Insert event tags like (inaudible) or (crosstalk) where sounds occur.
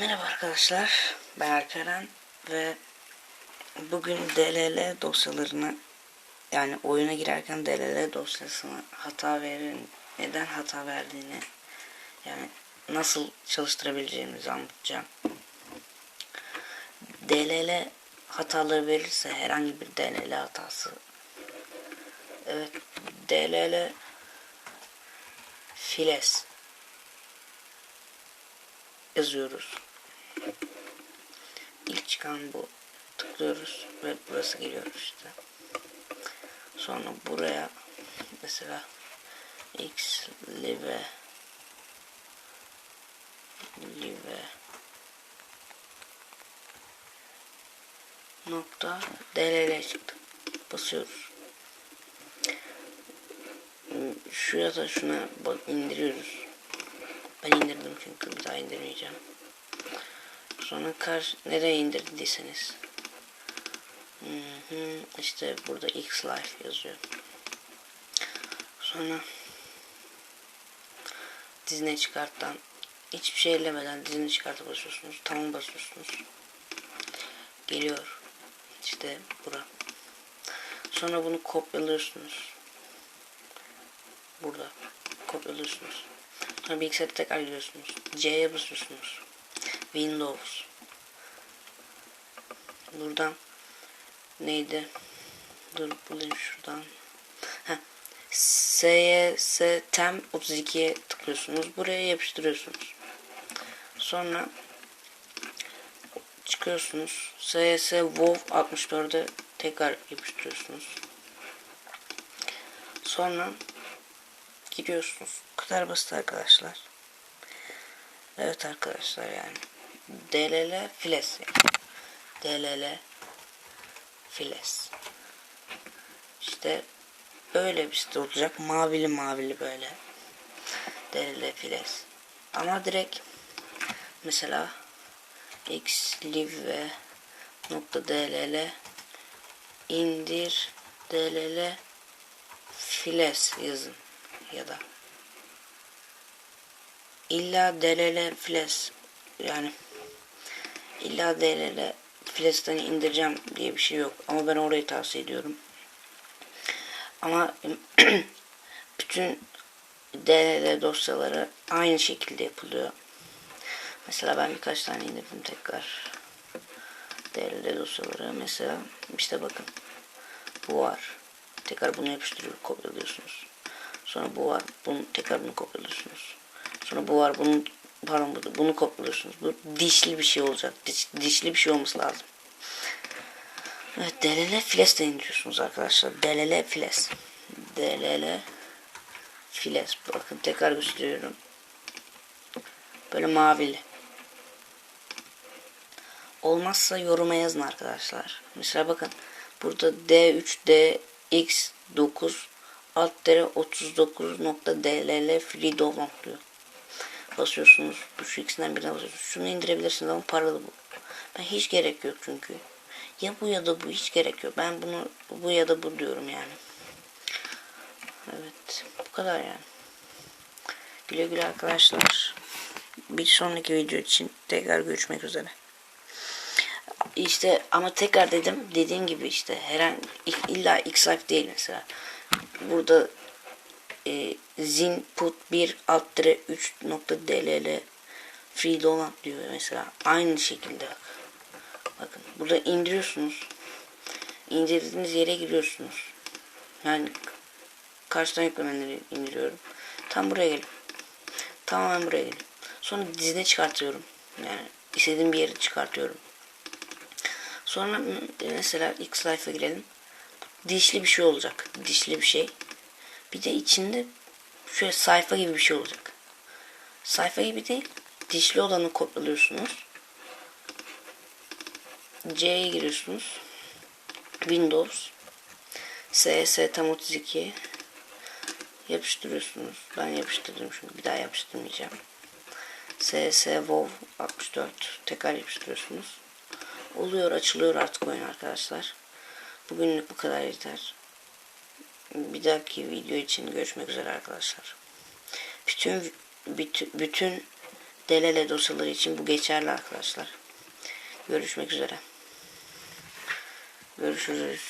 Merhaba arkadaşlar, ben Alperen ve bugün DLL dosyalarını yani oyuna girerken DLL dosyasına hata verin neden hata verdiğini yani nasıl çalıştırabileceğimizi anlatacağım. DLL hataları verirse herhangi bir DLL hatası evet DLL files yazıyoruz. İlk çıkan bu. Tıklıyoruz ve burası geliyor işte. Sonra buraya mesela x live live nokta dll çıktı. Basıyoruz. Şu ya da şuna indiriyoruz. Ben indirdim çünkü bir daha indirmeyeceğim. Sonra karşı nereye indirdiyseniz. Hı hı, işte burada X Life yazıyor. Sonra dizine çıkarttan hiçbir şey ellemeden dizini çıkartıp basıyorsunuz. Tamam basıyorsunuz. Geliyor. İşte bura. Sonra bunu kopyalıyorsunuz. Burada kopyalıyorsunuz. Sonra bilgisayarı tekrar giriyorsunuz. C'ye basıyorsunuz. Windows. Buradan neydi? Dur bulayım şuradan. Heh. SYS tem 32'ye tıklıyorsunuz. Buraya yapıştırıyorsunuz. Sonra çıkıyorsunuz. SYS WoW 64'e tekrar yapıştırıyorsunuz. Sonra giriyorsunuz. Kadar basit arkadaşlar. Evet arkadaşlar yani. DLL files. DLL files. İşte böyle bir site olacak. Mavili mavili böyle. DLL files. Ama direkt mesela xlive nokta dll indir dll files yazın ya da illa DLL flash yani illa DLL flash'tan indireceğim diye bir şey yok. Ama ben orayı tavsiye ediyorum. Ama (clears throat) bütün DLL dosyaları aynı şekilde yapılıyor. Mesela ben birkaç tane indirdim tekrar DLL dosyaları. Mesela işte bakın bu var. Tekrar bunu yapıştırıyor kopyalıyorsunuz. Sonra bu var. Bunu tekrar bunu kopyalıyorsunuz. Sonra bu var. Bunun pardon bunu, bunu kopyalıyorsunuz. Bu dişli bir şey olacak. Diş, dişli bir şey olması lazım. Evet DLL files de indiriyorsunuz arkadaşlar. DLL files. DLL files. Bakın tekrar gösteriyorum. Böyle mavili. Olmazsa yoruma yazın arkadaşlar. Mesela bakın burada D3 DX 9 alt tere 39.dll free diyor. Basıyorsunuz. Şu ikisinden birine basıyorsunuz. Şunu indirebilirsiniz ama paralı bu. Ben hiç gerek yok çünkü. Ya bu ya da bu hiç gerek yok. Ben bunu bu ya da bu diyorum yani. Evet. Bu kadar yani. Güle güle arkadaşlar. Bir sonraki video için tekrar görüşmek üzere. İşte ama tekrar dedim dediğim gibi işte herhangi illa X değil mesela burada e, zinput 1 alt 3 nokta dll free download diyor mesela. Aynı şekilde. Bak. bakın burada indiriyorsunuz. İndirdiğiniz yere giriyorsunuz. Yani karşıdan yüklemeleri indiriyorum. Tam buraya gelip tamamen buraya gelip sonra dizine çıkartıyorum. Yani istediğim bir yere çıkartıyorum. Sonra mesela X Life'a girelim. Dişli bir şey olacak. Dişli bir şey. Bir de içinde şöyle sayfa gibi bir şey olacak. Sayfa gibi değil. Dişli olanı kopyalıyorsunuz. C'ye giriyorsunuz. Windows. CS tam 32 yapıştırıyorsunuz. Ben yapıştırdım çünkü bir daha yapıştırmayacağım. CS WoW 64 tekrar yapıştırıyorsunuz. Oluyor açılıyor artık oyun arkadaşlar. Bugünlük bu kadar yeter. Bir dahaki video için görüşmek üzere arkadaşlar. Bütün bütün, bütün delele dosyaları için bu geçerli arkadaşlar. Görüşmek üzere. Görüşürüz.